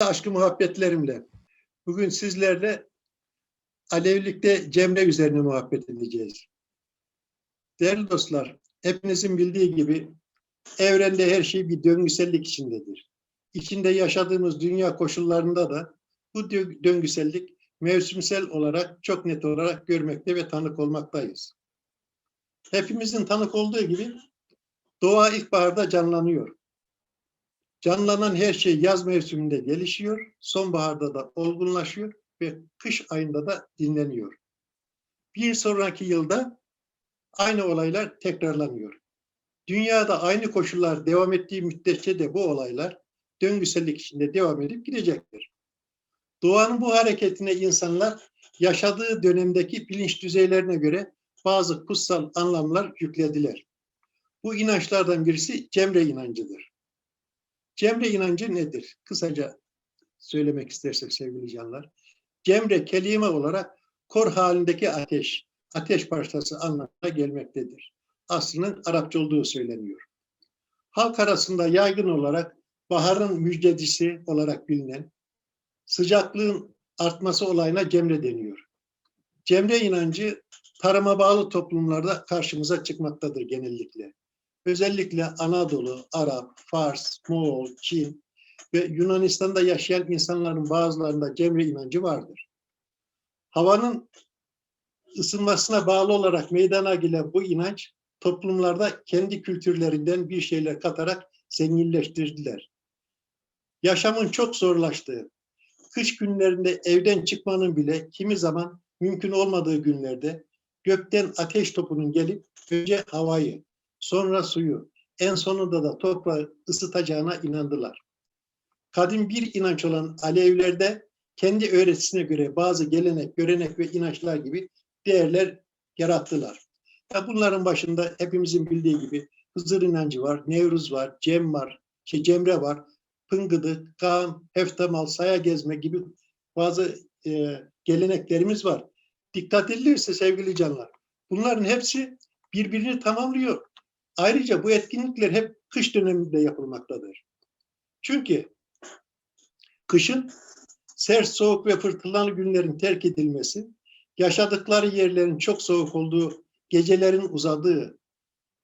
aşkı muhabbetlerimle. Bugün sizlerle Alevlikte Cemre üzerine muhabbet edeceğiz. Değerli dostlar, hepinizin bildiği gibi evrende her şey bir döngüsellik içindedir. İçinde yaşadığımız dünya koşullarında da bu dö- döngüsellik mevsimsel olarak çok net olarak görmekte ve tanık olmaktayız. Hepimizin tanık olduğu gibi doğa ilkbaharda canlanıyor. Canlanan her şey yaz mevsiminde gelişiyor, sonbaharda da olgunlaşıyor ve kış ayında da dinleniyor. Bir sonraki yılda aynı olaylar tekrarlanıyor. Dünyada aynı koşullar devam ettiği müddetçe de bu olaylar döngüsellik içinde devam edip gidecektir. Doğanın bu hareketine insanlar yaşadığı dönemdeki bilinç düzeylerine göre bazı kutsal anlamlar yüklediler. Bu inançlardan birisi Cemre inancıdır. Cemre inancı nedir? Kısaca söylemek istersek sevgili canlar. Cemre kelime olarak kor halindeki ateş, ateş parçası anlamına gelmektedir. Aslının Arapça olduğu söyleniyor. Halk arasında yaygın olarak baharın müjdecisi olarak bilinen sıcaklığın artması olayına cemre deniyor. Cemre inancı tarıma bağlı toplumlarda karşımıza çıkmaktadır genellikle. Özellikle Anadolu, Arap, Fars, Moğol, Çin ve Yunanistan'da yaşayan insanların bazılarında cemre inancı vardır. Havanın ısınmasına bağlı olarak meydana gelen bu inanç toplumlarda kendi kültürlerinden bir şeyler katarak zenginleştirdiler. Yaşamın çok zorlaştığı, kış günlerinde evden çıkmanın bile kimi zaman mümkün olmadığı günlerde gökten ateş topunun gelip önce havayı, sonra suyu, en sonunda da toprağı ısıtacağına inandılar. Kadim bir inanç olan Alevlerde kendi öğretisine göre bazı gelenek, görenek ve inançlar gibi değerler yarattılar. Ya bunların başında hepimizin bildiği gibi Hızır inancı var, Nevruz var, Cem var, şey Cemre var, Pıngıdı, Kaan, Heftamal, Saya gezme gibi bazı e, geleneklerimiz var. Dikkat edilirse sevgili canlar, bunların hepsi birbirini tamamlıyor. Ayrıca bu etkinlikler hep kış döneminde yapılmaktadır. Çünkü kışın sert, soğuk ve fırtınalı günlerin terk edilmesi, yaşadıkları yerlerin çok soğuk olduğu, gecelerin uzadığı,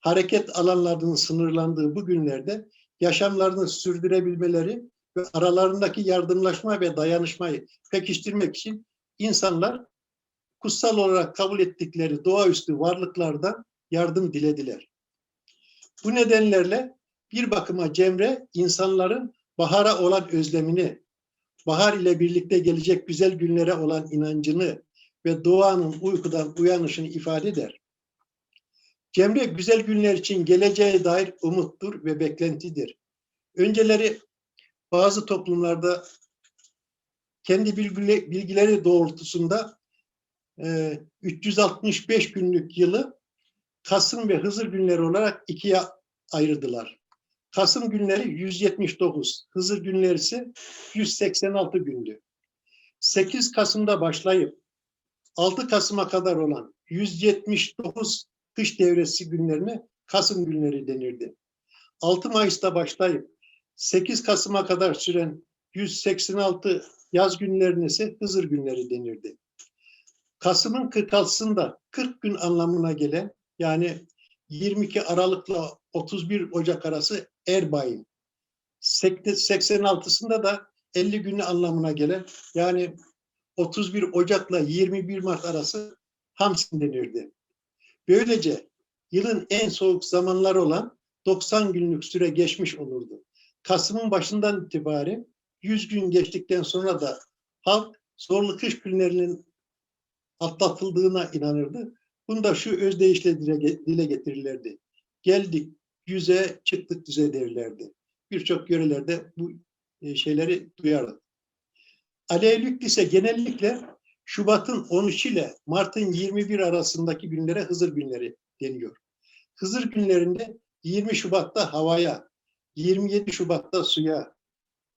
hareket alanlarının sınırlandığı bu günlerde yaşamlarını sürdürebilmeleri ve aralarındaki yardımlaşma ve dayanışmayı pekiştirmek için insanlar kutsal olarak kabul ettikleri doğaüstü varlıklardan yardım dilediler. Bu nedenlerle bir bakıma Cemre insanların bahara olan özlemini, bahar ile birlikte gelecek güzel günlere olan inancını ve doğanın uykudan uyanışını ifade eder. Cemre güzel günler için geleceğe dair umuttur ve beklentidir. Önceleri bazı toplumlarda kendi bilgileri, doğrultusunda e, 365 günlük yılı Kasım ve Hızır günleri olarak ikiye ayırdılar. Kasım günleri 179, Hızır günleri ise 186 gündü. 8 Kasım'da başlayıp 6 Kasım'a kadar olan 179 kış devresi günlerine Kasım günleri denirdi. 6 Mayıs'ta başlayıp 8 Kasım'a kadar süren 186 yaz günlerine ise Hızır günleri denirdi. Kasım'ın 46'sında 40 gün anlamına gelen yani 22 Aralık'la 31 Ocak arası Erbayin. 86'sında da 50 günü anlamına gelen yani 31 Ocak'la 21 Mart arası Hamsin denirdi. Böylece yılın en soğuk zamanları olan 90 günlük süre geçmiş olurdu. Kasım'ın başından itibaren 100 gün geçtikten sonra da halk zorlu kış günlerinin atlatıldığına inanırdı. Bunu da şu özdeyişle dile, getirirlerdi. Geldik yüze, çıktık düze derlerdi. Birçok yörelerde bu e, şeyleri duyardık. Alevlik ise genellikle Şubat'ın 13 ile Mart'ın 21 arasındaki günlere Hızır günleri deniyor. Hızır günlerinde 20 Şubat'ta havaya, 27 Şubat'ta suya,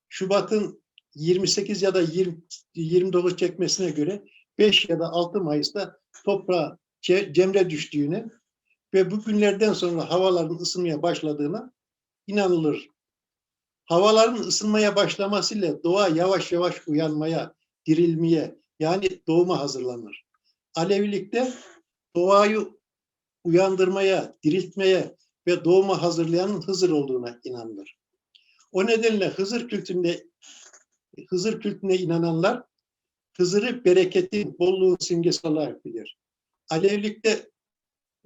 Şubat'ın 28 ya da 20, 29 çekmesine göre 5 ya da 6 Mayıs'ta toprağa cemre düştüğüne ve bu günlerden sonra havaların ısınmaya başladığına inanılır. Havaların ısınmaya başlamasıyla doğa yavaş yavaş uyanmaya, dirilmeye yani doğuma hazırlanır. Alevilikte doğayı uyandırmaya, diriltmeye ve doğuma hazırlayanın Hızır olduğuna inanılır. O nedenle Hızır kültünde Hızır kültüne inananlar Hızır'ı bereketin, bolluğun simgesi olarak bilir. Alevilikte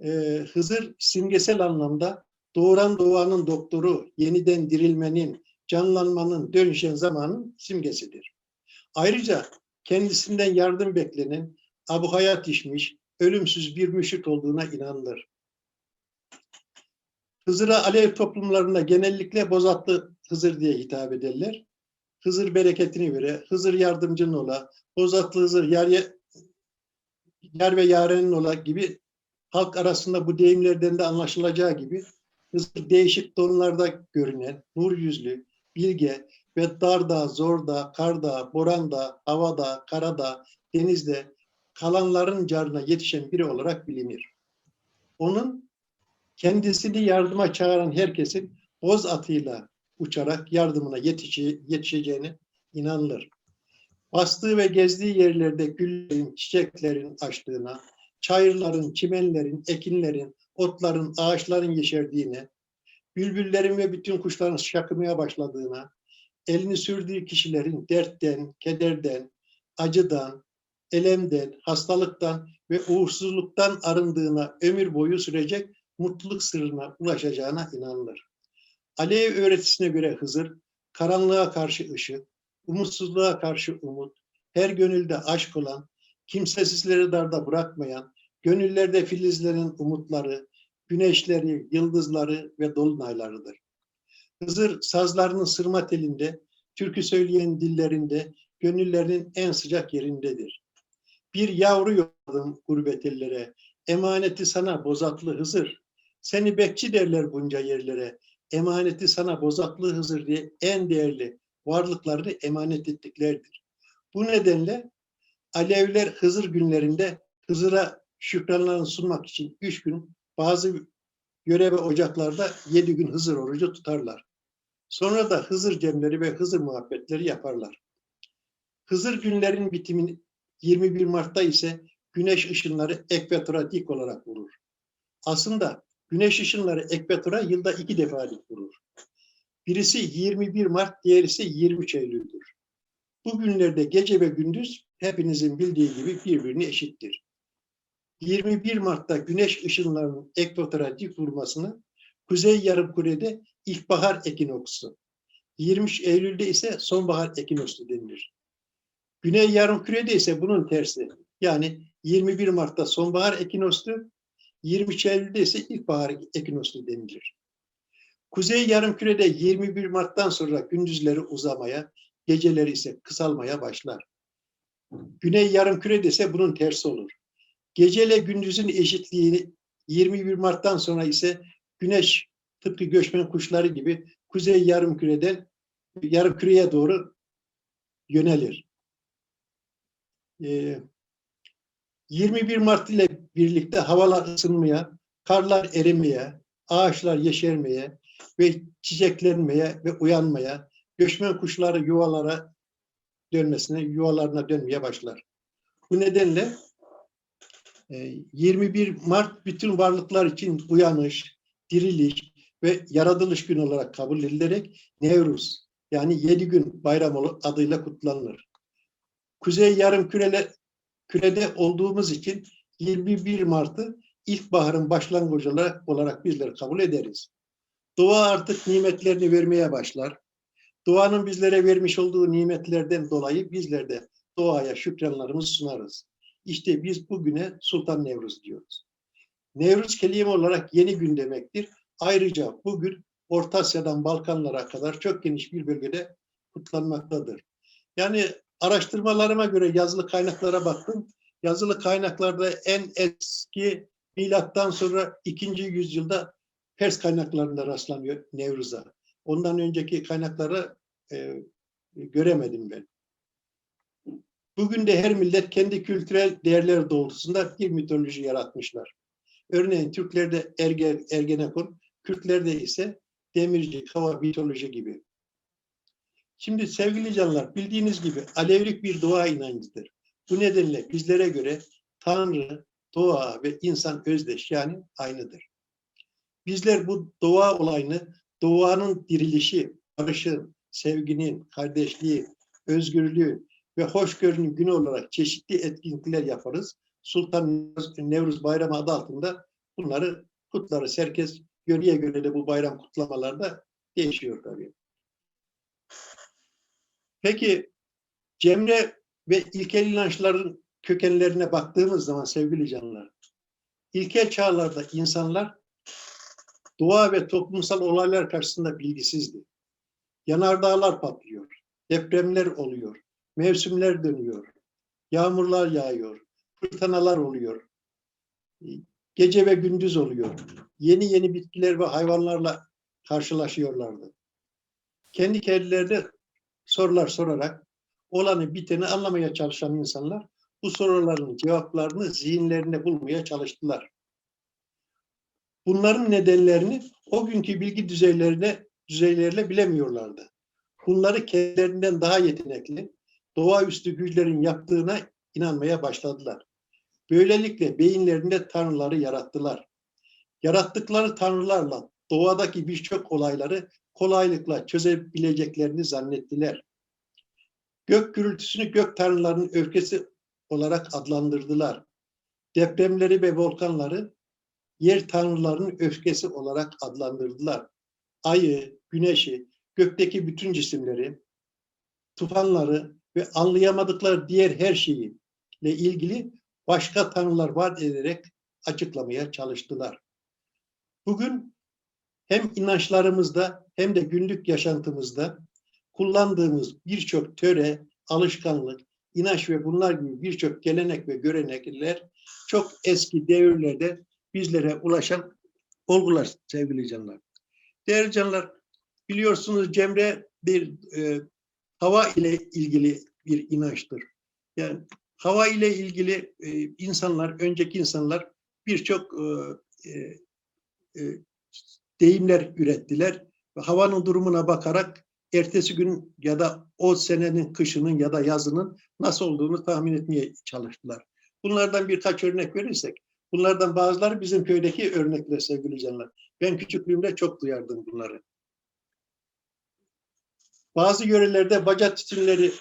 e, Hızır simgesel anlamda doğuran doğanın doktoru, yeniden dirilmenin, canlanmanın, dönüşen zamanın simgesidir. Ayrıca kendisinden yardım beklenen, abu hayat içmiş, ölümsüz bir müşrik olduğuna inanılır. Hızır'a Alev toplumlarında genellikle Bozatlı Hızır diye hitap ederler. Hızır bereketini vere, Hızır yardımcının ola, Bozatlı Hızır yar, yar ve yarenin ola gibi halk arasında bu deyimlerden de anlaşılacağı gibi Hızır değişik tonlarda görünen, nur yüzlü, bilge ve darda, zorda, karda, boranda, havada, karada, denizde kalanların carına yetişen biri olarak bilinir. Onun kendisini yardıma çağıran herkesin boz atıyla uçarak yardımına yetişe, yetişeceğine inanılır. Bastığı ve gezdiği yerlerde güllerin, çiçeklerin açtığına, çayırların, çimenlerin, ekinlerin, otların, ağaçların yeşerdiğine, bülbüllerin ve bütün kuşların şakımaya başladığına, elini sürdüğü kişilerin dertten, kederden, acıdan, elemden, hastalıktan ve uğursuzluktan arındığına, ömür boyu sürecek mutluluk sırrına ulaşacağına inanılır. Alev öğretisine göre Hızır, karanlığa karşı ışık, umutsuzluğa karşı umut, her gönülde aşk olan, kimsesizleri darda bırakmayan, gönüllerde filizlerin umutları, güneşleri, yıldızları ve dolunaylarıdır. Hızır sazlarının sırma telinde, türkü söyleyen dillerinde, gönüllerinin en sıcak yerindedir. Bir yavru yolladım gurbet ellere, emaneti sana bozatlı Hızır. Seni bekçi derler bunca yerlere, emaneti sana bozatlı Hızır diye en değerli varlıklarını emanet ettiklerdir. Bu nedenle Aleviler Hızır günlerinde Hızır'a şükranlarını sunmak için üç gün bazı yöre ve ocaklarda yedi gün Hızır orucu tutarlar. Sonra da Hızır cemleri ve Hızır muhabbetleri yaparlar. Hızır günlerin bitimini 21 Mart'ta ise güneş ışınları ekvatora dik olarak vurur. Aslında güneş ışınları ekvatora yılda iki defa dik vurur. Birisi 21 Mart, diğerisi 23 Eylül'dür. Bu günlerde gece ve gündüz hepinizin bildiği gibi birbirine eşittir. 21 Mart'ta güneş ışınlarının ekvatora dik vurmasını Kuzey Yarımküre'de ilkbahar ekinoksu, 23 Eylül'de ise sonbahar ekinoksu denilir. Güney Yarımküre'de ise bunun tersi. Yani 21 Mart'ta sonbahar ekinoksu, 23 Eylül'de ise ilkbahar ekinoksu denilir. Kuzey Yarımküre'de 21 Mart'tan sonra gündüzleri uzamaya, geceleri ise kısalmaya başlar. Güney Yarımküre'de ise bunun tersi olur. Geceyle gündüzün eşitliğini 21 Mart'tan sonra ise güneş tıpkı göçmen kuşları gibi kuzey yarım küreden yarım küreye doğru yönelir. Ee, 21 Mart ile birlikte havalar ısınmaya, karlar erimeye, ağaçlar yeşermeye ve çiçeklenmeye ve uyanmaya, göçmen kuşları yuvalara dönmesine, yuvalarına dönmeye başlar. Bu nedenle 21 e, Mart bütün varlıklar için uyanış, diriliş ve yaratılış günü olarak kabul edilerek Nevruz yani yedi gün bayram adıyla kutlanır. Kuzey yarım kürele, kürede olduğumuz için 21 Mart'ı ilkbaharın başlangıcı olarak bizler kabul ederiz. Doğa artık nimetlerini vermeye başlar. Doğanın bizlere vermiş olduğu nimetlerden dolayı bizler de doğaya şükranlarımızı sunarız. İşte biz bugüne Sultan Nevruz diyoruz. Nevruz kelime olarak yeni gün demektir. Ayrıca bugün Orta Asya'dan Balkanlara kadar çok geniş bir bölgede kutlanmaktadır. Yani araştırmalarıma göre yazılı kaynaklara baktım. Yazılı kaynaklarda en eski milattan sonra ikinci yüzyılda Pers kaynaklarında rastlanıyor Nevruz'a. Ondan önceki kaynakları e, göremedim ben. Bugün de her millet kendi kültürel değerleri doğrultusunda bir mitoloji yaratmışlar. Örneğin Türklerde Erge, Ergenekon, Kürtlerde ise Demirci, Kava mitoloji gibi. Şimdi sevgili canlar bildiğiniz gibi Alevlik bir doğa inancıdır. Bu nedenle bizlere göre Tanrı, doğa ve insan özdeş yani aynıdır. Bizler bu doğa olayını doğanın dirilişi, barışın, sevginin, kardeşliği, özgürlüğü ve hoşgörünün günü olarak çeşitli etkinlikler yaparız. Sultan Nevruz Bayramı adı altında bunları kutlarız. Herkes yöreye göre de bu bayram kutlamalarda değişiyor tabii. Peki Cemre ve ilkel inançların kökenlerine baktığımız zaman sevgili canlar, ilkel çağlarda insanlar doğa ve toplumsal olaylar karşısında bilgisizdi. Yanardağlar patlıyor, depremler oluyor, mevsimler dönüyor, yağmurlar yağıyor, fırtınalar oluyor, gece ve gündüz oluyor. Yeni yeni bitkiler ve hayvanlarla karşılaşıyorlardı. Kendi kendilerine sorular sorarak olanı biteni anlamaya çalışan insanlar bu soruların cevaplarını zihinlerinde bulmaya çalıştılar. Bunların nedenlerini o günkü bilgi düzeylerine düzeylerle bilemiyorlardı. Bunları kendilerinden daha yetenekli, doğaüstü güçlerin yaptığına inanmaya başladılar. Böylelikle beyinlerinde tanrıları yarattılar. Yarattıkları tanrılarla doğadaki birçok olayları kolaylıkla çözebileceklerini zannettiler. Gök gürültüsünü gök tanrılarının öfkesi olarak adlandırdılar. Depremleri ve volkanları yer tanrılarının öfkesi olarak adlandırdılar. Ayı, güneşi, gökteki bütün cisimleri, tufanları ve anlayamadıkları diğer her şeyi ile ilgili başka tanrılar vaat ederek açıklamaya çalıştılar. Bugün hem inançlarımızda hem de günlük yaşantımızda kullandığımız birçok töre, alışkanlık, inanç ve bunlar gibi birçok gelenek ve görenekler çok eski devirlerde bizlere ulaşan olgular sevgili canlar. Değerli canlar, biliyorsunuz Cemre bir e, hava ile ilgili bir inançtır. Yani hava ile ilgili e, insanlar, önceki insanlar birçok e, e, e deyimler ürettiler. Havanın durumuna bakarak ertesi gün ya da o senenin kışının ya da yazının nasıl olduğunu tahmin etmeye çalıştılar. Bunlardan birkaç örnek verirsek, bunlardan bazıları bizim köydeki örnekler sevgili canlar. Ben küçüklüğümde çok duyardım bunları. Bazı yörelerde baca tütünleri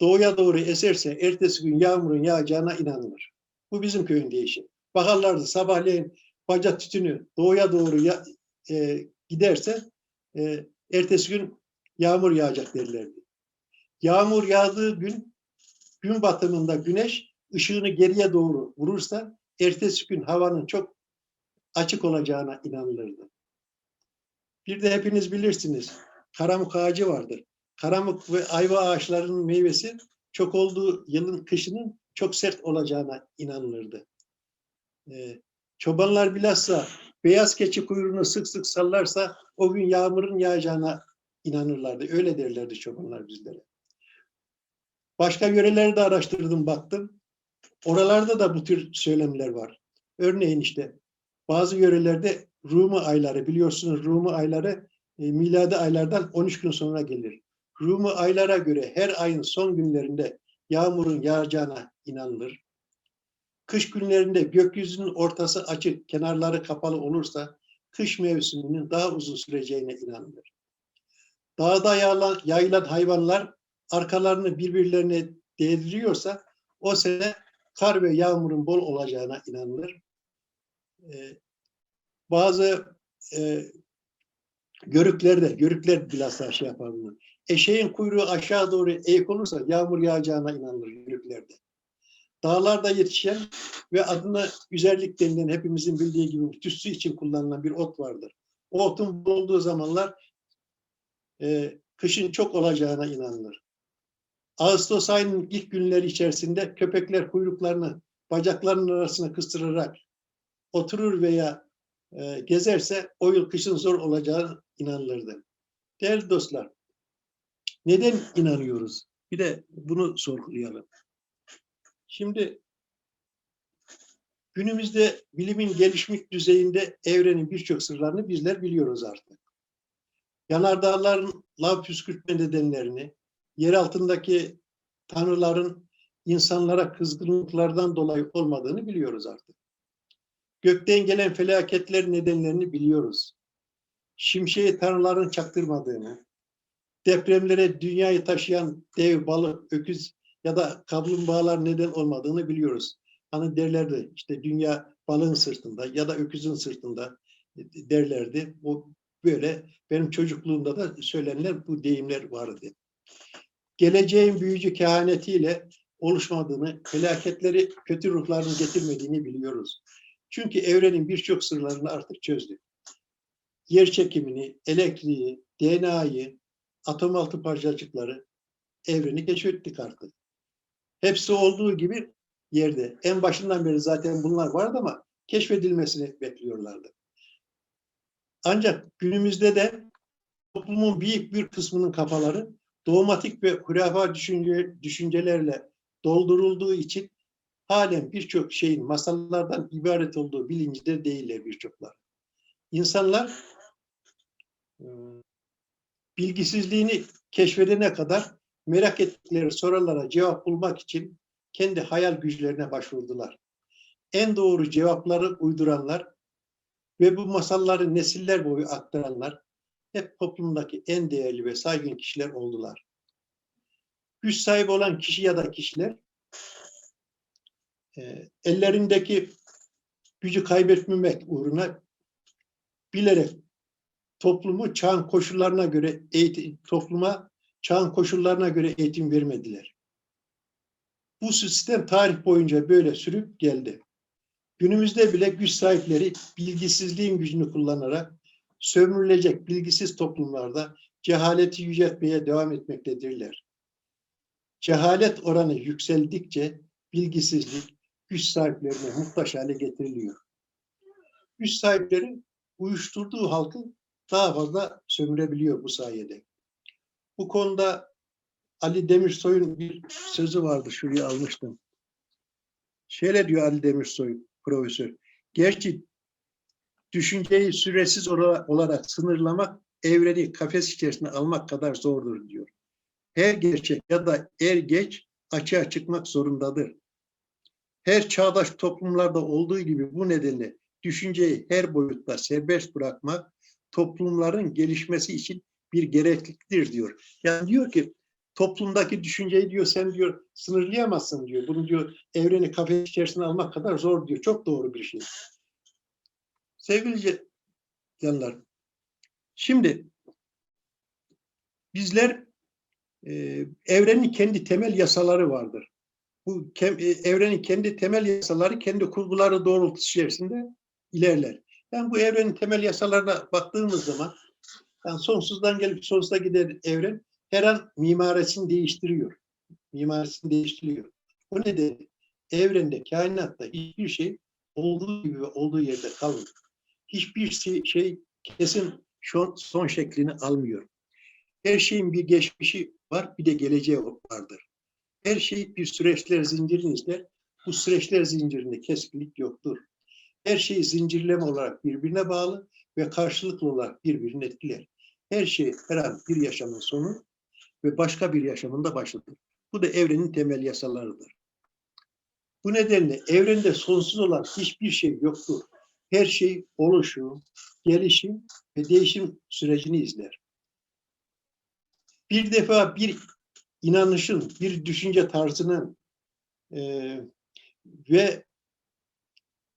doğuya doğru eserse ertesi gün yağmurun yağacağına inanılır. Bu bizim köyün deyişi. Bakarlardı sabahleyin baca tütünü doğuya doğru ya, e, giderse e, ertesi gün yağmur yağacak derlerdi. Yağmur yağdığı gün gün batımında güneş ışığını geriye doğru vurursa ertesi gün havanın çok açık olacağına inanılırdı. Bir de hepiniz bilirsiniz karamuk ağacı vardır. Karamuk ve ayva ağaçlarının meyvesi çok olduğu yılın kışının çok sert olacağına inanılırdı. Ee, çobanlar bilhassa beyaz keçi kuyruğunu sık sık sallarsa o gün yağmurun yağacağına inanırlardı. Öyle derlerdi çobanlar bizlere. Başka yöreleri de araştırdım baktım. Oralarda da bu tür söylemler var. Örneğin işte bazı yörelerde Rumi ayları biliyorsunuz Rumi ayları e, miladi aylardan 13 gün sonra gelir. Rumi aylara göre her ayın son günlerinde yağmurun yağacağına inanılır. Kış günlerinde gökyüzünün ortası açık, kenarları kapalı olursa kış mevsiminin daha uzun süreceğine inanılır. Dağda yayılan, yayılan hayvanlar arkalarını birbirlerine değdiriyorsa o sene kar ve yağmurun bol olacağına inanılır. Ee, bazı e, görüklerde, görükler bilhassa şey yapar bunu. Eşeğin kuyruğu aşağı doğru eğik olursa yağmur yağacağına inanılır görüklerde. Dağlarda yetişen ve adına güzellik denilen hepimizin bildiği gibi tütsü için kullanılan bir ot vardır. O otun olduğu zamanlar e, kışın çok olacağına inanılır. Ağustos ayının ilk günleri içerisinde köpekler kuyruklarını bacaklarının arasına kıstırarak oturur veya e, gezerse o yıl kışın zor olacağı inanılırdı. Değerli dostlar, neden inanıyoruz? Bir de bunu sorgulayalım. Şimdi günümüzde bilimin gelişmiş düzeyinde evrenin birçok sırlarını bizler biliyoruz artık. yanardağların lav püskürtme nedenlerini, yer altındaki tanrıların insanlara kızgınlıklardan dolayı olmadığını biliyoruz artık. Gökten gelen felaketler nedenlerini biliyoruz. Şimşeği tanrıların çaktırmadığını, depremlere dünyayı taşıyan dev, balık, öküz ya da kaplumbağalar neden olmadığını biliyoruz. Hani derlerdi işte dünya balığın sırtında ya da öküzün sırtında derlerdi. O böyle benim çocukluğumda da söylenenler bu deyimler vardı. Geleceğin büyücü kehanetiyle oluşmadığını, felaketleri kötü ruhların getirmediğini biliyoruz. Çünkü evrenin birçok sırlarını artık çözdük. Yer çekimini, elektriği, DNA'yı, atom altı parçacıkları, evreni keşfettik artık. Hepsi olduğu gibi yerde. En başından beri zaten bunlar vardı ama keşfedilmesini bekliyorlardı. Ancak günümüzde de toplumun büyük bir kısmının kafaları dogmatik ve hurafa düşünce, düşüncelerle doldurulduğu için halen birçok şeyin masallardan ibaret olduğu bilincinde değiller birçoklar. İnsanlar e, bilgisizliğini keşfedene kadar merak ettikleri sorulara cevap bulmak için kendi hayal güçlerine başvurdular. En doğru cevapları uyduranlar ve bu masalları nesiller boyu aktaranlar hep toplumdaki en değerli ve saygın kişiler oldular. Güç sahibi olan kişi ya da kişiler e, ellerindeki gücü kaybetmemek uğruna bilerek toplumu çağın koşullarına göre eğitim, topluma çağın koşullarına göre eğitim vermediler. Bu sistem tarih boyunca böyle sürüp geldi. Günümüzde bile güç sahipleri bilgisizliğin gücünü kullanarak sömürülecek bilgisiz toplumlarda cehaleti yüceltmeye devam etmektedirler. Cehalet oranı yükseldikçe bilgisizlik güç sahiplerine muhtaç hale getiriliyor. Güç sahipleri uyuşturduğu halkı daha fazla sömürebiliyor bu sayede. Bu konuda Ali Demirsoy'un bir sözü vardı, şuraya almıştım. Şöyle diyor Ali Demirsoy profesör. Gerçi düşünceyi süresiz olarak sınırlamak evreni kafes içerisine almak kadar zordur diyor. Her gerçek ya da er geç açığa çıkmak zorundadır. Her çağdaş toplumlarda olduğu gibi bu nedenle düşünceyi her boyutta serbest bırakmak toplumların gelişmesi için bir gerekliliktir diyor. Yani diyor ki toplumdaki düşünceyi diyor sen diyor sınırlayamazsın diyor. Bunu diyor evreni kafes içerisine almak kadar zor diyor. Çok doğru bir şey. Sevgili canlar, şimdi bizler e, evrenin kendi temel yasaları vardır. Bu ke, e, evrenin kendi temel yasaları kendi kurguları doğrultusu içerisinde ilerler. Yani bu evrenin temel yasalarına baktığımız zaman yani sonsuzdan gelip sonsuza gider evren her an mimaresini değiştiriyor. Mimaresini değiştiriyor. O nedenle evrende, kainatta hiçbir şey olduğu gibi ve olduğu yerde kalmıyor. Hiçbir şey, şey kesin son, şeklini almıyor. Her şeyin bir geçmişi var, bir de geleceği vardır. Her şey bir süreçler zincirini. Bu süreçler zincirinde keskinlik yoktur. Her şey zincirleme olarak birbirine bağlı ve karşılıklı olarak birbirini etkiler. Her şey her an bir yaşamın sonu ve başka bir yaşamında başladır. Bu da evrenin temel yasalarıdır. Bu nedenle evrende sonsuz olan hiçbir şey yoktur. Her şey oluşum, gelişim ve değişim sürecini izler. Bir defa bir inanışın, bir düşünce tarzının e, ve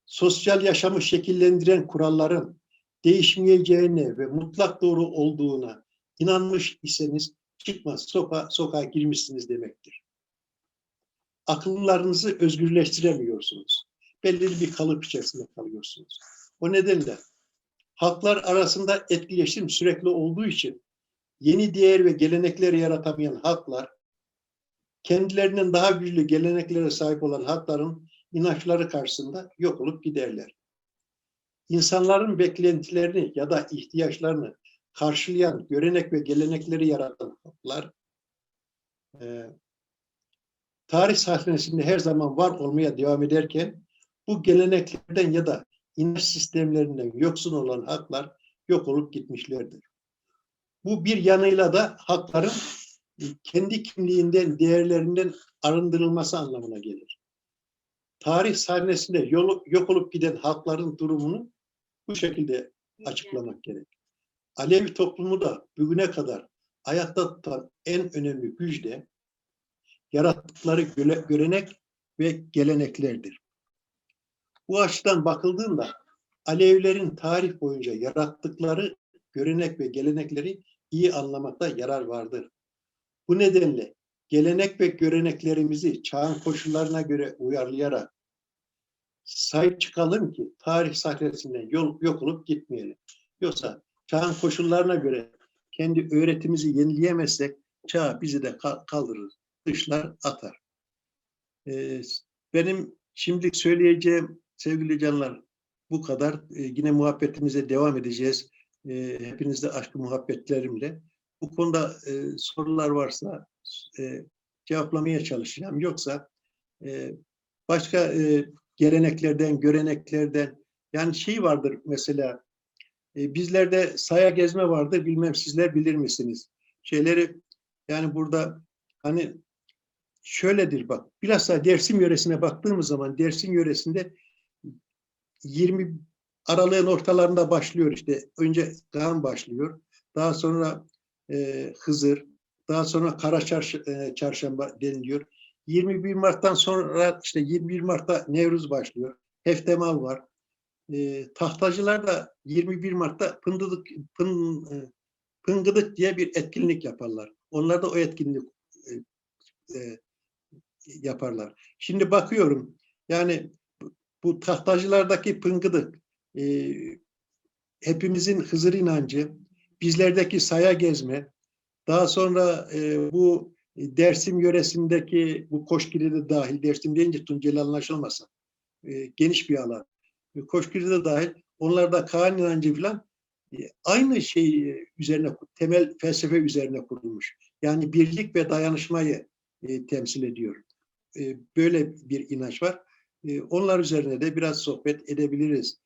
sosyal yaşamı şekillendiren kuralların değişmeyeceğine ve mutlak doğru olduğuna inanmış iseniz çıkmaz, sokağa, sokağa girmişsiniz demektir. Akıllarınızı özgürleştiremiyorsunuz. Belli bir kalıp içerisinde kalıyorsunuz. O nedenle halklar arasında etkileşim sürekli olduğu için yeni değer ve gelenekler yaratamayan halklar kendilerinden daha güçlü geleneklere sahip olan halkların inançları karşısında yok olup giderler. İnsanların beklentilerini ya da ihtiyaçlarını karşılayan görenek ve gelenekleri yaratan halklar e, tarih sahnesinde her zaman var olmaya devam ederken bu geleneklerden ya da inanç sistemlerinden yoksun olan halklar yok olup gitmişlerdir. Bu bir yanıyla da hakların kendi kimliğinden, değerlerinden arındırılması anlamına gelir. Tarih sahnesinde yol- yok olup giden halkların durumunu bu şekilde açıklamak gerek. Alevi toplumu da bugüne kadar ayakta tutan en önemli güç de yarattıkları görenek ve geleneklerdir. Bu açıdan bakıldığında Alevilerin tarih boyunca yarattıkları görenek ve gelenekleri iyi anlamakta yarar vardır. Bu nedenle gelenek ve göreneklerimizi çağın koşullarına göre uyarlayarak sahip çıkalım ki tarih sahnesinden yol, yok olup gitmeyelim. Yoksa çağın koşullarına göre kendi öğretimizi yenileyemezsek çağ bizi de ka- kaldırır, dışlar atar. Ee, benim şimdilik söyleyeceğim sevgili canlar bu kadar. Ee, yine muhabbetimize devam edeceğiz. Ee, hepinizde aşkı muhabbetlerimle. Bu konuda e, sorular varsa e, cevaplamaya çalışacağım. Yoksa e, başka e, geleneklerden, göreneklerden yani şey vardır mesela e, bizlerde saya gezme vardır. Bilmem sizler bilir misiniz? Şeyleri yani burada hani şöyledir bak. Bilhassa Dersim yöresine baktığımız zaman Dersim yöresinde 20 aralığın ortalarında başlıyor işte. Önce Kaan başlıyor. Daha sonra e, Hızır. Daha sonra Kara Çarş- e, Çarşamba deniliyor. 21 Mart'tan sonra işte 21 Mart'ta Nevruz başlıyor. Heftemal var. E, tahtacılar da 21 Mart'ta Pındıdık, Pın, e, Pıngıdık diye bir etkinlik yaparlar. Onlar da o etkinlik e, e, yaparlar. Şimdi bakıyorum yani bu- tahtacılardaki pıngıdık e, hepimizin Hızır inancı, bizlerdeki saya gezme, daha sonra e, bu Dersim yöresindeki bu Koşkiri de dahil, Dersim deyince Tunceli anlaşılmasın. E, geniş bir alan. E, Koşkiri de dahil, onlarda Kaan inancı falan e, aynı şey üzerine, temel felsefe üzerine kurulmuş. Yani birlik ve dayanışmayı e, temsil ediyor. E, böyle bir inanç var. Onlar üzerine de biraz sohbet edebiliriz.